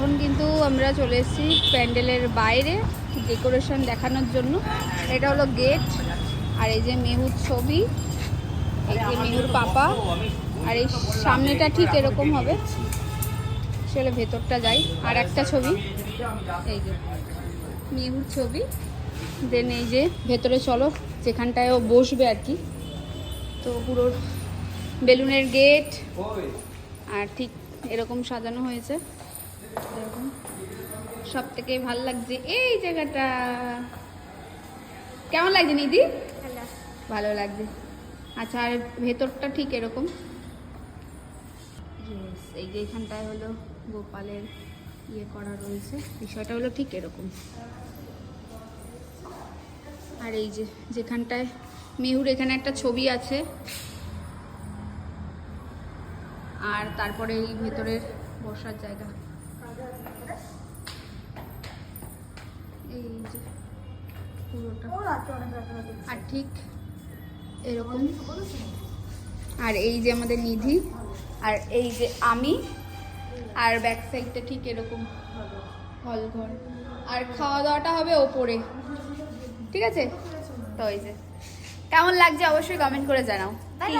এখন কিন্তু আমরা চলে এসেছি প্যান্ডেলের বাইরে ডেকোরেশন দেখানোর জন্য। এটা হলো গেট, আর এই যে মেহুর ছবি, এই যে মেহুর পাপা, আর এই সামনেটা ঠিক এরকম হবে। চলে ভেতরটা যাই, আর একটা ছবি, এই যে মেহুর ছবি। দেন এই যে ভেতরে চলো, যেখানটায় ও বসবে আর কি। তো পুরো বেলুনের গেট, আর ঠিক এরকম সাজানো হয়েছে। সব থেকে ভালো লাগছে এই জায়গাটা। কেমন লাগছে নিদি ভালো। লাগছে। আচ্ছা আর ভেতরটা ঠিক এরকম? এই যে এখানটায় হলো গোপালের ইয়ে করা রয়েছে। বিষয়টা হলো ঠিক এরকম। আর এই যে যেখানটায় মেহুর এখানে একটা ছবি আছে। আর তারপরে এই ভেতরের বসার জায়গা। এই যে আর ঠিক এরকম। আর এই যে আমাদের নিধি আর এই যে আমি আর ব্যাক সাইডটা ঠিক এরকম হল ঘর। আর খাওয়া দাওয়াটা হবে ওপরে। ঠিক আছে? তো এই যে। কেমন লাগছে অবশ্যই কমেন্ট করে জানাও। বাই